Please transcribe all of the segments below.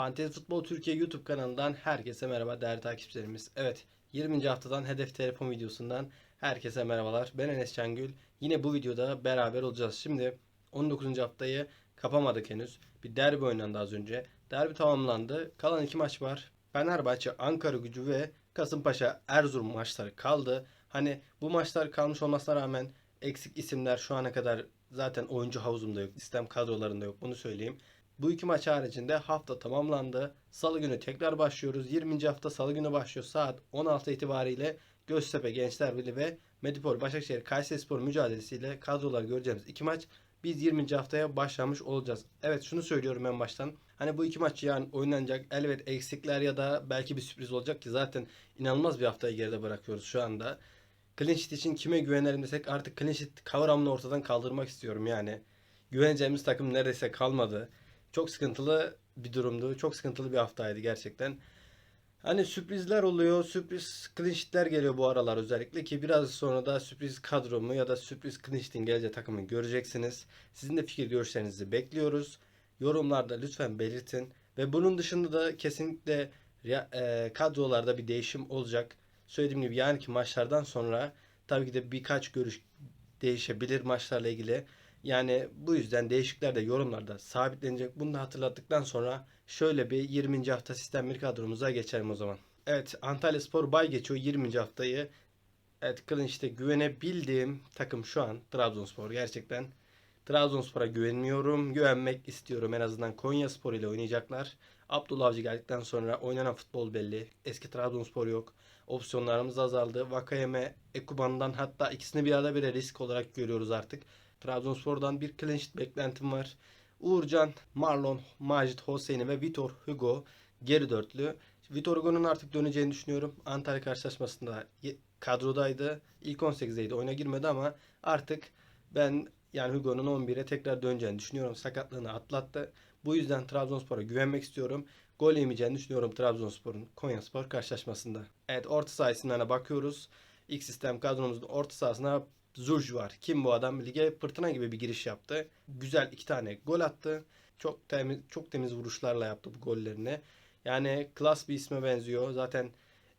Fantezi Futbol Türkiye YouTube kanalından herkese merhaba değerli takipçilerimiz. Evet 20. haftadan hedef telefon videosundan herkese merhabalar. Ben Enes Çangül. Yine bu videoda beraber olacağız. Şimdi 19. haftayı kapamadık henüz. Bir derbi oynandı az önce. Derbi tamamlandı. Kalan iki maç var. Fenerbahçe, Ankara gücü ve Kasımpaşa, Erzurum maçları kaldı. Hani bu maçlar kalmış olmasına rağmen eksik isimler şu ana kadar zaten oyuncu havuzumda yok. Sistem kadrolarında yok. Bunu söyleyeyim. Bu iki maç haricinde hafta tamamlandı. Salı günü tekrar başlıyoruz. 20. hafta Salı günü başlıyor. Saat 16 itibariyle Göztepe Gençler Birliği ve Medipol Başakşehir Kayserispor mücadelesiyle kadrolar göreceğimiz iki maç. Biz 20. haftaya başlamış olacağız. Evet şunu söylüyorum en baştan. Hani bu iki maç yani oynanacak. Elbet eksikler ya da belki bir sürpriz olacak ki zaten inanılmaz bir haftayı geride bırakıyoruz şu anda. Clean sheet için kime güvenelim desek artık clean sheet kavramını ortadan kaldırmak istiyorum yani. Güveneceğimiz takım neredeyse kalmadı. Çok sıkıntılı bir durumdu. Çok sıkıntılı bir haftaydı gerçekten. Hani sürprizler oluyor. Sürpriz clean sheet'ler geliyor bu aralar özellikle ki biraz sonra da sürpriz kadromu ya da sürpriz clean sheet'in geleceği takımı göreceksiniz. Sizin de fikir görüşlerinizi bekliyoruz. Yorumlarda lütfen belirtin. Ve bunun dışında da kesinlikle e, kadrolarda bir değişim olacak. Söylediğim gibi yarınki maçlardan sonra tabii ki de birkaç görüş değişebilir maçlarla ilgili. Yani bu yüzden değişiklikler de yorumlarda sabitlenecek. Bunu da hatırlattıktan sonra şöyle bir 20. hafta sistem bir kadromuza geçelim o zaman. Evet Antalya Spor bay geçiyor 20. haftayı. Evet Kılıç'ta güvenebildiğim takım şu an Trabzonspor gerçekten. Trabzonspor'a güvenmiyorum. Güvenmek istiyorum. En azından Konya Spor ile oynayacaklar. Abdullah Avcı geldikten sonra oynanan futbol belli. Eski Trabzonspor yok. Opsiyonlarımız azaldı. Vakayeme, Ekuban'dan hatta ikisini bir arada bile risk olarak görüyoruz artık. Trabzonspor'dan bir clean sheet beklentim var. Uğurcan, Marlon, Macit, Hosseini ve Vitor Hugo geri dörtlü. Vitor Hugo'nun artık döneceğini düşünüyorum. Antalya karşılaşmasında kadrodaydı. İlk 18'deydi. Oyuna girmedi ama artık ben yani Hugo'nun 11'e tekrar döneceğini düşünüyorum. Sakatlığını atlattı. Bu yüzden Trabzonspor'a güvenmek istiyorum. Gol yemeyeceğini düşünüyorum Trabzonspor'un Konyaspor karşılaşmasında. Evet orta saha isimlerine bakıyoruz. İlk sistem kadromuzun orta sahasına Zuj var. Kim bu adam? Lige fırtına gibi bir giriş yaptı. Güzel iki tane gol attı. Çok temiz, çok temiz vuruşlarla yaptı bu gollerini. Yani klas bir isme benziyor. Zaten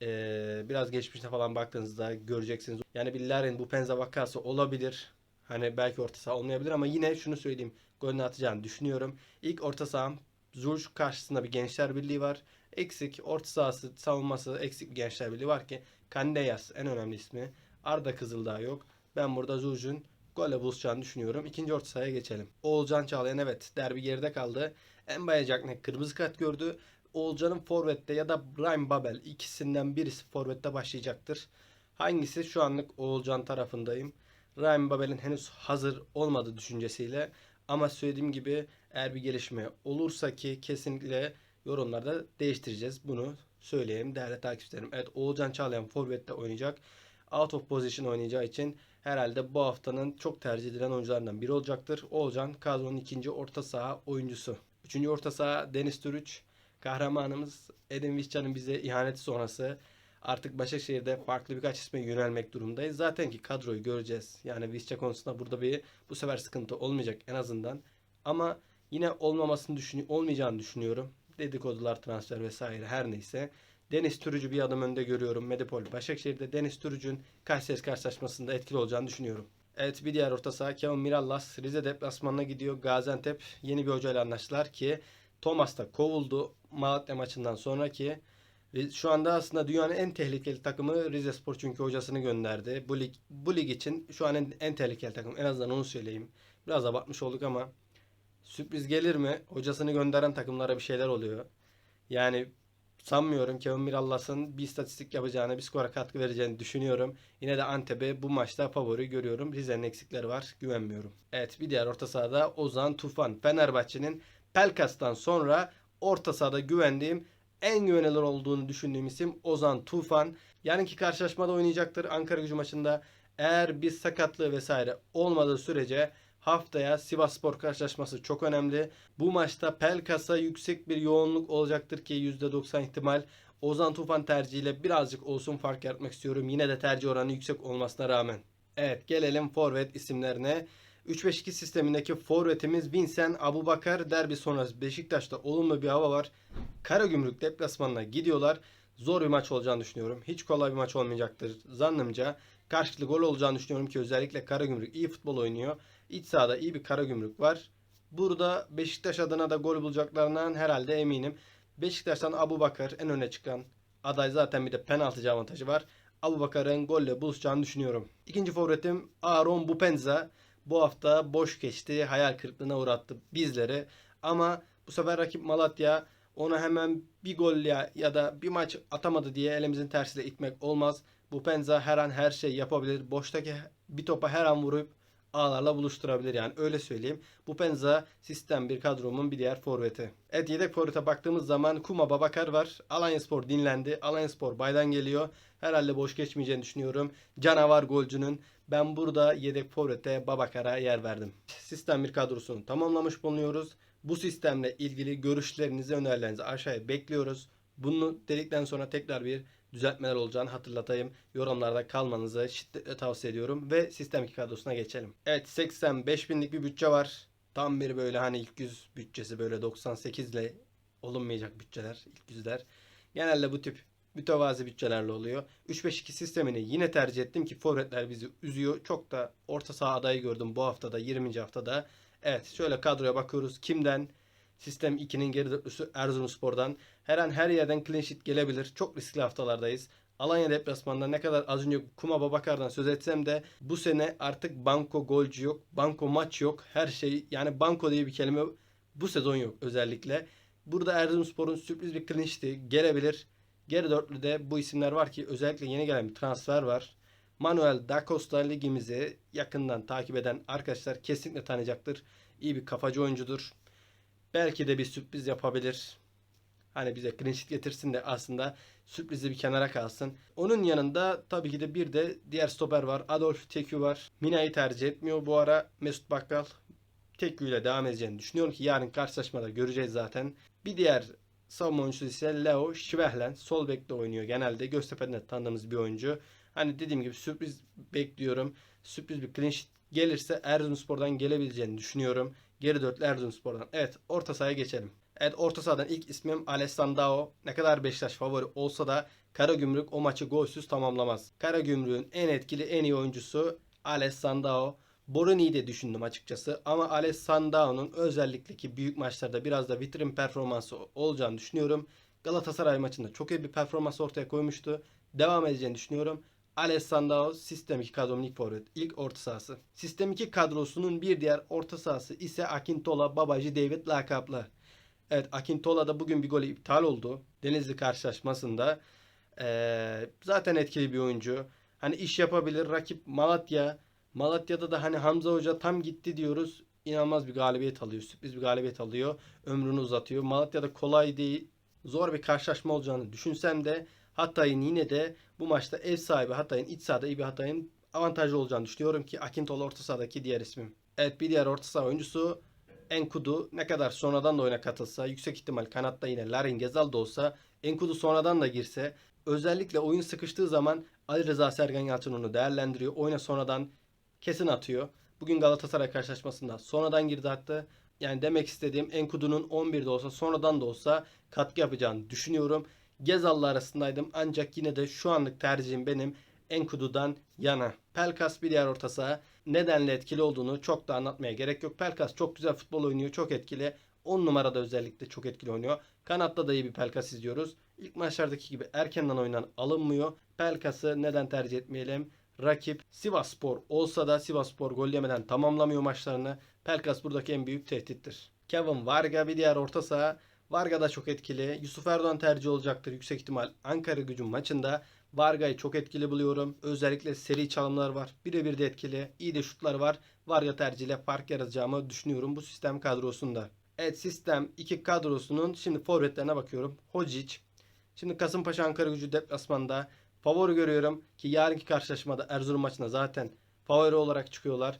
eee, biraz geçmişte falan baktığınızda göreceksiniz. Yani bir Larin bu penza vakası olabilir. Hani belki orta saha olmayabilir ama yine şunu söyleyeyim. Golünü atacağını düşünüyorum. İlk orta saham Zuj karşısında bir Gençler Birliği var. Eksik orta sahası savunması eksik bir Gençler Birliği var ki Kandeyas en önemli ismi. Arda Kızıldağ yok. Ben burada Zuj'un golle buluşacağını düşünüyorum. İkinci orta sahaya geçelim. Oğulcan Çağlayan evet derbi geride kaldı. Embaya Caknek kırmızı kart gördü. Oğulcan'ın forvette ya da Brahim Babel ikisinden birisi forvette başlayacaktır. Hangisi şu anlık Oğulcan tarafındayım. Ryan Babel'in henüz hazır olmadığı düşüncesiyle ama söylediğim gibi eğer bir gelişme olursa ki kesinlikle yorumlarda değiştireceğiz. Bunu söyleyeyim değerli takipçilerim. Evet Oğulcan Çağlayan forvette oynayacak. Out of position oynayacağı için herhalde bu haftanın çok tercih edilen oyuncularından biri olacaktır. Oğulcan kadronun ikinci orta saha oyuncusu. Üçüncü orta saha Deniz Türüç. Kahramanımız Edin Visca'nın bize ihaneti sonrası artık Başakşehir'de farklı birkaç isme yönelmek durumdayız. Zaten ki kadroyu göreceğiz. Yani Visca konusunda burada bir bu sefer sıkıntı olmayacak en azından. Ama yine olmamasını düşün olmayacağını düşünüyorum. Dedikodular, transfer vesaire her neyse. Deniz Türücü bir adım önde görüyorum. Medipol Başakşehir'de Deniz Türücü'nün Kayseri karşılaşmasında etkili olacağını düşünüyorum. Evet bir diğer orta saha Kevin Mirallas Rize deplasmanına gidiyor. Gaziantep yeni bir hocayla anlaştılar ki Thomas da kovuldu Malatya maçından sonraki. Şu anda aslında dünyanın en tehlikeli takımı Rize Spor çünkü hocasını gönderdi. Bu lig, bu lig için şu an en, en tehlikeli takım. En azından onu söyleyeyim. Biraz abartmış olduk ama sürpriz gelir mi? Hocasını gönderen takımlara bir şeyler oluyor. Yani sanmıyorum Kevin Mirallas'ın bir istatistik yapacağını, bir skora katkı vereceğini düşünüyorum. Yine de Antep'e bu maçta favori görüyorum. Rize'nin eksikleri var. Güvenmiyorum. Evet bir diğer orta sahada Ozan Tufan. Fenerbahçe'nin Pelkas'tan sonra orta sahada güvendiğim en güvenilir olduğunu düşündüğüm isim Ozan Tufan. Yarınki karşılaşmada oynayacaktır Ankara gücü maçında. Eğer bir sakatlığı vesaire olmadığı sürece haftaya Sivasspor karşılaşması çok önemli. Bu maçta Pelkas'a yüksek bir yoğunluk olacaktır ki %90 ihtimal. Ozan Tufan tercihiyle birazcık olsun fark yaratmak istiyorum. Yine de tercih oranı yüksek olmasına rağmen. Evet gelelim forvet isimlerine. 3-5-2 sistemindeki forvetimiz Vincent Abubakar derbi sonrası Beşiktaş'ta olumlu bir hava var. Karagümrük deplasmanına gidiyorlar. Zor bir maç olacağını düşünüyorum. Hiç kolay bir maç olmayacaktır zannımca. Karşılıklı gol olacağını düşünüyorum ki özellikle Karagümrük iyi futbol oynuyor. İç sahada iyi bir Karagümrük var. Burada Beşiktaş adına da gol bulacaklarından herhalde eminim. Beşiktaş'tan Abu Bakar en öne çıkan aday zaten bir de penaltıcı avantajı var. Abu Bakar'ın golle buluşacağını düşünüyorum. İkinci forvetim Aaron Bupenza. Bu hafta boş geçti. Hayal kırıklığına uğrattı bizleri. Ama bu sefer rakip Malatya ona hemen bir gol ya, ya da bir maç atamadı diye elimizin tersiyle itmek olmaz. Bupenza her an her şey yapabilir. Boştaki bir topa her an vurup ağlarla buluşturabilir yani öyle söyleyeyim. Bu Penza sistem bir kadromun bir diğer forveti. Evet yedek forvete baktığımız zaman Kuma Babakar var. Alanyaspor dinlendi. Alanyaspor baydan geliyor. Herhalde boş geçmeyeceğini düşünüyorum. Canavar golcünün. Ben burada yedek forvete Babakar'a yer verdim. Sistem bir kadrosunu tamamlamış bulunuyoruz. Bu sistemle ilgili görüşlerinizi, önerilerinizi aşağıya bekliyoruz. Bunu dedikten sonra tekrar bir düzeltmeler olacağını hatırlatayım. Yorumlarda kalmanızı şiddetle tavsiye ediyorum. Ve sistem 2 kadrosuna geçelim. Evet 85 binlik bir bütçe var. Tam bir böyle hani ilk yüz bütçesi böyle 98 ile olunmayacak bütçeler ilk yüzler. Genelde bu tip mütevazi bütçelerle oluyor. 3-5-2 sistemini yine tercih ettim ki forvetler bizi üzüyor. Çok da orta saha adayı gördüm bu haftada 20. haftada. Evet şöyle kadroya bakıyoruz. Kimden? Sistem 2'nin geri dörtlüsü Erzurumspor'dan. Her an her yerden clean sheet gelebilir. Çok riskli haftalardayız. Alanya deplasmanında ne kadar az önce Kuma Babakar'dan söz etsem de bu sene artık banko golcü yok. Banko maç yok. Her şey yani banko diye bir kelime bu sezon yok özellikle. Burada Erzurumspor'un sürpriz bir clean sheet'i gelebilir. Geri dörtlüde bu isimler var ki özellikle yeni gelen bir transfer var. Manuel Da Costa ligimizi yakından takip eden arkadaşlar kesinlikle tanıyacaktır. İyi bir kafacı oyuncudur. Belki de bir sürpriz yapabilir. Hani bize clean sheet getirsin de aslında sürprizi bir kenara kalsın. Onun yanında tabii ki de bir de diğer stoper var. Adolf Tekü var. Mina'yı tercih etmiyor bu ara Mesut Bakkal. Tekü ile devam edeceğini düşünüyorum ki yarın karşılaşmada göreceğiz zaten. Bir diğer savunma oyuncusu ise Leo Şivehlen. Sol bekte oynuyor genelde. Göztepe'den de tanıdığımız bir oyuncu. Hani dediğim gibi sürpriz bekliyorum. Sürpriz bir clean sheet gelirse Erzurumspor'dan gelebileceğini düşünüyorum. Geri dörtlü Erzurumspor'dan. Evet orta sahaya geçelim. Evet orta sahadan ilk ismim Alessandro. Ne kadar Beşiktaş favori olsa da Karagümrük o maçı golsüz tamamlamaz. Karagümrük'ün en etkili en iyi oyuncusu Alessandro. Boruni'yi de düşündüm açıkçası ama Alessandro'nun özellikle ki büyük maçlarda biraz da vitrin performansı olacağını düşünüyorum. Galatasaray maçında çok iyi bir performans ortaya koymuştu. Devam edeceğini düşünüyorum. Alessandro Sistem 2 kadronun ilk forvet, ilk orta sahası. Sistem 2 kadrosunun bir diğer orta sahası ise Akintola Babacı David lakaplı. Evet Akintola da bugün bir golü iptal oldu. Denizli karşılaşmasında. Ee, zaten etkili bir oyuncu. Hani iş yapabilir. Rakip Malatya. Malatya'da da hani Hamza Hoca tam gitti diyoruz. İnanılmaz bir galibiyet alıyor. Sürpriz bir galibiyet alıyor. Ömrünü uzatıyor. Malatya'da kolay değil. Zor bir karşılaşma olacağını düşünsem de Hatay'ın yine de bu maçta ev sahibi Hatay'ın iç sahada iyi bir Hatay'ın avantajlı olacağını düşünüyorum ki Akintola orta sahadaki diğer ismim. Evet bir diğer orta saha oyuncusu Enkudu ne kadar sonradan da oyuna katılsa yüksek ihtimal kanatta yine Larin Gezal da olsa Enkudu sonradan da girse özellikle oyun sıkıştığı zaman Ali Rıza Sergen Yalçın onu değerlendiriyor. Oyuna sonradan kesin atıyor. Bugün Galatasaray karşılaşmasında sonradan girdi hatta. Yani demek istediğim Enkudu'nun 11'de olsa sonradan da olsa katkı yapacağını düşünüyorum. Gezal'la arasındaydım ancak yine de şu anlık tercihim benim Enkudu'dan yana. Pelkas bir diğer orta saha. Nedenle etkili olduğunu çok da anlatmaya gerek yok. Pelkas çok güzel futbol oynuyor. Çok etkili. 10 numarada özellikle çok etkili oynuyor. Kanatta da iyi bir Pelkas izliyoruz. İlk maçlardaki gibi erkenden oynan alınmıyor. Pelkas'ı neden tercih etmeyelim? Rakip Sivasspor olsa da Sivasspor gol yemeden tamamlamıyor maçlarını. Pelkas buradaki en büyük tehdittir. Kevin Varga bir diğer orta saha. Varga da çok etkili. Yusuf Erdoğan tercih olacaktır yüksek ihtimal. Ankara gücün maçında Varga'yı çok etkili buluyorum. Özellikle seri çalımlar var. Birebir de etkili. İyi de şutlar var. Varga tercihiyle fark yaratacağımı düşünüyorum bu sistem kadrosunda. Evet sistem 2 kadrosunun şimdi forvetlerine bakıyorum. Hocic. Şimdi Kasımpaşa Ankara gücü deplasmanda favori görüyorum ki yarınki karşılaşmada Erzurum maçında zaten favori olarak çıkıyorlar.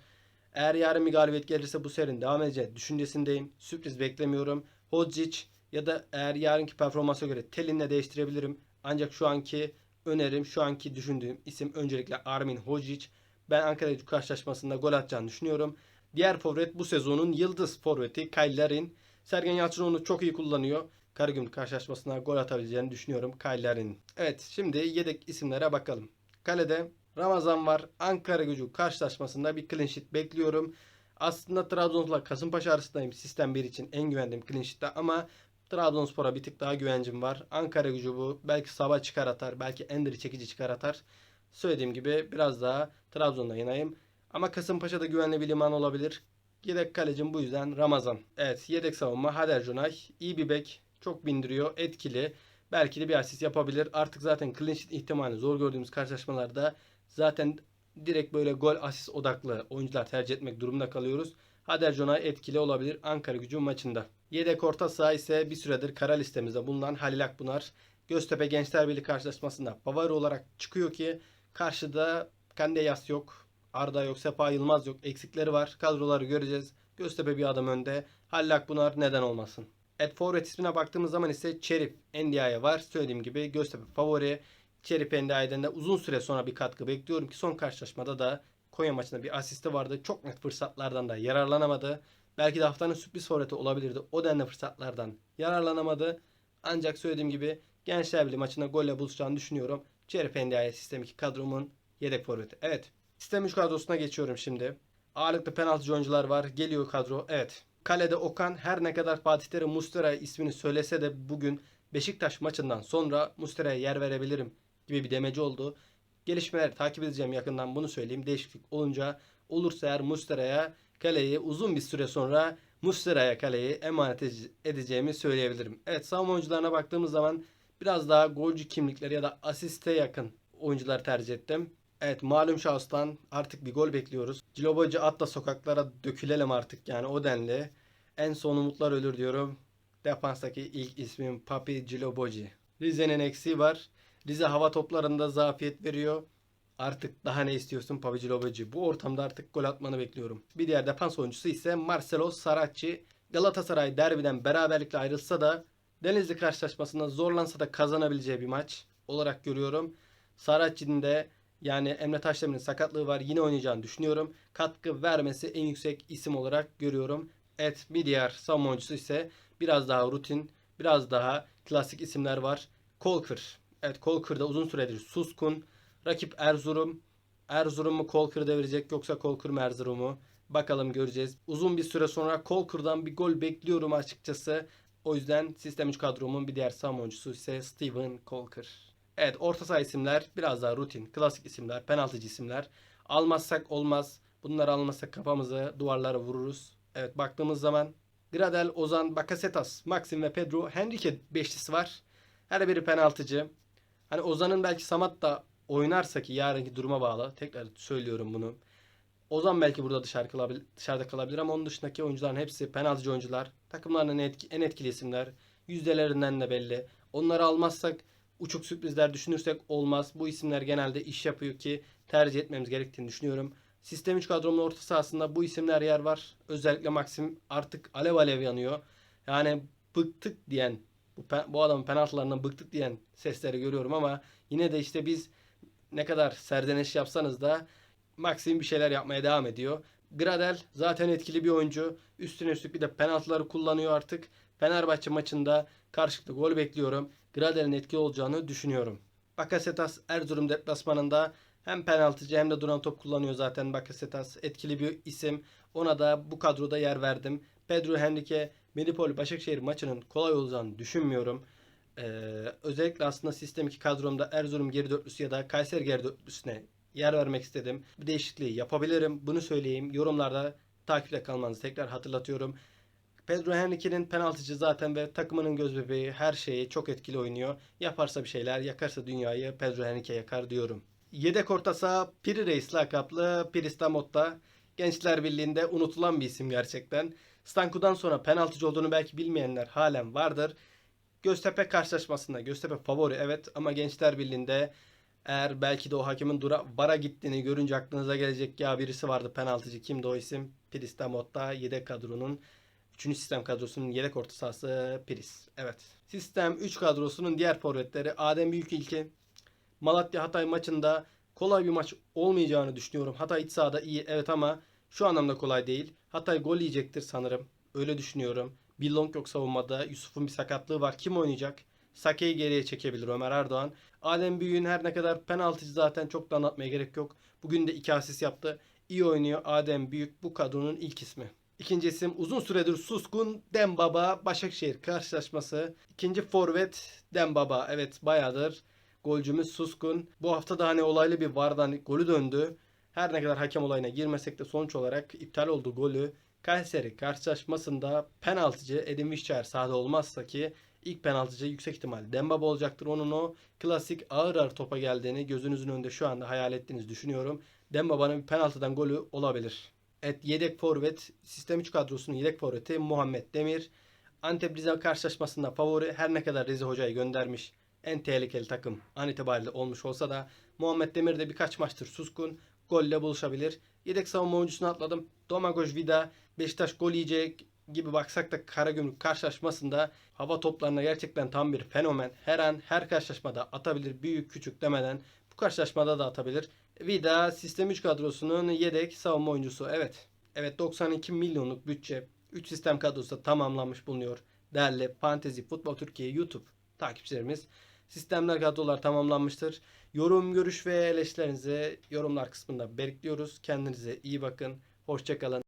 Eğer yarın bir galibiyet gelirse bu serinin devam edeceği düşüncesindeyim. Sürpriz beklemiyorum. Hocic ya da eğer yarınki performansa göre Telin'le değiştirebilirim. Ancak şu anki önerim, şu anki düşündüğüm isim öncelikle Armin Hocic. Ben Ankara gücü karşılaşmasında gol atacağını düşünüyorum. Diğer forvet bu sezonun yıldız forveti Kyle Larin. Sergen Yalçın onu çok iyi kullanıyor. Karagümrük karşılaşmasına gol atabileceğini düşünüyorum Kayler'in. Evet şimdi yedek isimlere bakalım. Kalede Ramazan var. Ankara gücü karşılaşmasında bir clean sheet bekliyorum. Aslında Trabzon'la Kasımpaşa arasındayım sistem 1 için en güvendiğim clean sheet'te ama Trabzonspor'a bir tık daha güvencim var. Ankara gücü bu. Belki Sabah çıkar atar. Belki Ender'i çekici çıkar atar. Söylediğim gibi biraz daha Trabzon'da yanayım. Ama Kasımpaşa'da güvenli bir liman olabilir. Yedek kalecim bu yüzden Ramazan. Evet yedek savunma Hader Cunay. iyi bir bek. Çok bindiriyor. Etkili. Belki de bir asist yapabilir. Artık zaten clean sheet ihtimali zor gördüğümüz karşılaşmalarda zaten direkt böyle gol asist odaklı oyuncular tercih etmek durumunda kalıyoruz. Hader Cunay etkili olabilir Ankara gücü maçında. Yedek orta saha ise bir süredir kara listemizde bulunan Halil Akbunar. Göztepe Gençler Birliği karşılaşmasında favori olarak çıkıyor ki karşıda Kandeyas yok. Arda yok, Sefa Yılmaz yok. Eksikleri var. Kadroları göreceğiz. Göztepe bir adım önde. Halil Akbunar neden olmasın? Et forvet ismine baktığımız zaman ise Çerif Endia'ya var. Söylediğim gibi Göztepe favori. Çerif Endia'dan da uzun süre sonra bir katkı bekliyorum ki son karşılaşmada da Konya maçında bir asisti vardı. Çok net fırsatlardan da yararlanamadı. Belki de haftanın sürpriz forveti olabilirdi. O denli fırsatlardan yararlanamadı. Ancak söylediğim gibi Gençler Birliği maçında golle buluşacağını düşünüyorum. Çerif Endia'ya sistem 2 kadromun yedek forveti. Evet. Sistem 3 kadrosuna geçiyorum şimdi. Ağırlıklı penaltıcı oyuncular var. Geliyor kadro. Evet. Kalede Okan her ne kadar Fatih Terim Mustera ismini söylese de bugün Beşiktaş maçından sonra Mustera'ya yer verebilirim gibi bir demeci oldu. Gelişmeleri takip edeceğim yakından bunu söyleyeyim. Değişiklik olunca olursa eğer Mustera'ya kaleyi uzun bir süre sonra Mustera'ya kaleyi emanet edeceğimi söyleyebilirim. Evet savunma oyuncularına baktığımız zaman biraz daha golcü kimlikleri ya da asiste yakın oyuncular tercih ettim. Evet malum şahıstan artık bir gol bekliyoruz. Cilobocu atla sokaklara dökülelim artık yani o denli. En son umutlar ölür diyorum. Defanstaki ilk ismim Papi Ciloboci. Rize'nin eksiği var. Rize hava toplarında zafiyet veriyor. Artık daha ne istiyorsun Ciloboci? Bu ortamda artık gol atmanı bekliyorum. Bir diğer defans oyuncusu ise Marcelo Saracchi. Galatasaray derbiden beraberlikle ayrılsa da Denizli karşılaşmasında zorlansa da kazanabileceği bir maç olarak görüyorum. Saracchi'nin de yani Emre Taşdemir'in sakatlığı var. Yine oynayacağını düşünüyorum. Katkı vermesi en yüksek isim olarak görüyorum. Evet bir diğer savunma oyuncusu ise biraz daha rutin, biraz daha klasik isimler var. Kolkır. Evet Kolkır da uzun süredir suskun. Rakip Erzurum. Erzurum mu Kolkır devirecek yoksa Kolkır mı Erzurum'u? Bakalım göreceğiz. Uzun bir süre sonra Kolkır'dan bir gol bekliyorum açıkçası. O yüzden sistem 3 kadromun bir diğer savunma ise Steven Kolkır. Evet orta saha isimler biraz daha rutin, klasik isimler, penaltıcı isimler. Almazsak olmaz. Bunları almazsak kafamızı duvarlara vururuz. Evet baktığımız zaman Gradel, Ozan, Bakasetas, Maxim ve Pedro Henrique beşlisi var. Her biri penaltıcı. Hani Ozan'ın belki Samat da oynarsa ki yarınki duruma bağlı. Tekrar söylüyorum bunu. Ozan belki burada dışarı kalabilir, dışarıda kalabilir ama onun dışındaki oyuncuların hepsi penaltıcı oyuncular. Takımlarının etki, en etkili isimler. Yüzdelerinden de belli. Onları almazsak uçuk sürprizler düşünürsek olmaz. Bu isimler genelde iş yapıyor ki tercih etmemiz gerektiğini düşünüyorum. Sistem 3 kadromun orta sahasında bu isimler yer var. Özellikle Maxim artık alev alev yanıyor. Yani bıktık diyen, bu, bu adamın penaltılarından bıktık diyen sesleri görüyorum ama yine de işte biz ne kadar serdeneş yapsanız da Maxim bir şeyler yapmaya devam ediyor. Gradel zaten etkili bir oyuncu. Üstüne üstlük bir de penaltıları kullanıyor artık. Fenerbahçe maçında karşılıklı gol bekliyorum. Gradel'in etkili olacağını düşünüyorum. Bakasetas Erzurum deplasmanında hem penaltıcı hem de duran top kullanıyor zaten Bakasetas. Etkili bir isim. Ona da bu kadroda yer verdim. Pedro Henrique Medipol Başakşehir maçının kolay olacağını düşünmüyorum. Ee, özellikle aslında sistem 2 kadromda Erzurum geri dörtlüsü ya da Kayseri geri dörtlüsüne yer vermek istedim. Bu değişikliği yapabilirim. Bunu söyleyeyim. Yorumlarda takipte kalmanızı tekrar hatırlatıyorum. Pedro Henrique'nin penaltıcı zaten ve takımının gözbebeği her şeyi çok etkili oynuyor. Yaparsa bir şeyler, yakarsa dünyayı Pedro Henrique yakar diyorum. Yedek orta saha Piri Reis lakaplı Pirista Motta. Gençler Birliği'nde unutulan bir isim gerçekten. Stanku'dan sonra penaltıcı olduğunu belki bilmeyenler halen vardır. Göztepe karşılaşmasında Göztepe favori evet ama Gençler Birliği'nde eğer belki de o hakemin dura, bara gittiğini görünce aklınıza gelecek ya birisi vardı penaltıcı kimdi o isim? Pirista Motta yedek kadronun 3. sistem kadrosunun yedek orta sahası Piris. Evet. Sistem 3 kadrosunun diğer forvetleri Adem Büyükilki. Malatya Hatay maçında kolay bir maç olmayacağını düşünüyorum. Hatay iç sahada iyi evet ama şu anlamda kolay değil. Hatay gol yiyecektir sanırım. Öyle düşünüyorum. Billong yok savunmada. Yusuf'un bir sakatlığı var. Kim oynayacak? Sake'yi geriye çekebilir Ömer Erdoğan. Adem Büyük'ün her ne kadar penaltıcı zaten çok da anlatmaya gerek yok. Bugün de iki asist yaptı. İyi oynuyor Adem Büyük bu kadronun ilk ismi. İkinci isim uzun süredir suskun Dembaba Başakşehir karşılaşması. İkinci forvet Dembaba. Evet bayağıdır golcümüz suskun. Bu hafta da hani olaylı bir vardan golü döndü. Her ne kadar hakem olayına girmesek de sonuç olarak iptal oldu golü. Kayseri karşılaşmasında penaltıcı Edin Vischer sahada olmazsa ki ilk penaltıcı yüksek ihtimal Dembaba olacaktır. Onun o klasik ağır ağır topa geldiğini gözünüzün önünde şu anda hayal ettiğinizi düşünüyorum. Dembaba'nın bir penaltıdan golü olabilir. Et yedek forvet sistem 3 kadrosunun yedek forveti Muhammed Demir. Antep Rize karşılaşmasında favori her ne kadar Rize hocayı göndermiş en tehlikeli takım an itibariyle olmuş olsa da Muhammed Demir de birkaç maçtır suskun golle buluşabilir. Yedek savunma oyuncusunu atladım. Domagoj Vida Beşiktaş gol yiyecek gibi baksak da Karagümrük karşılaşmasında hava toplarına gerçekten tam bir fenomen. Her an her karşılaşmada atabilir büyük küçük demeden bu karşılaşmada da atabilir. Vida sistem 3 kadrosunun yedek savunma oyuncusu. Evet. Evet 92 milyonluk bütçe 3 sistem kadrosu da tamamlanmış bulunuyor. Değerli Fantezi Futbol Türkiye YouTube takipçilerimiz sistemler kadrolar tamamlanmıştır. Yorum, görüş ve eleştirilerinizi yorumlar kısmında bekliyoruz. Kendinize iyi bakın. Hoşçakalın.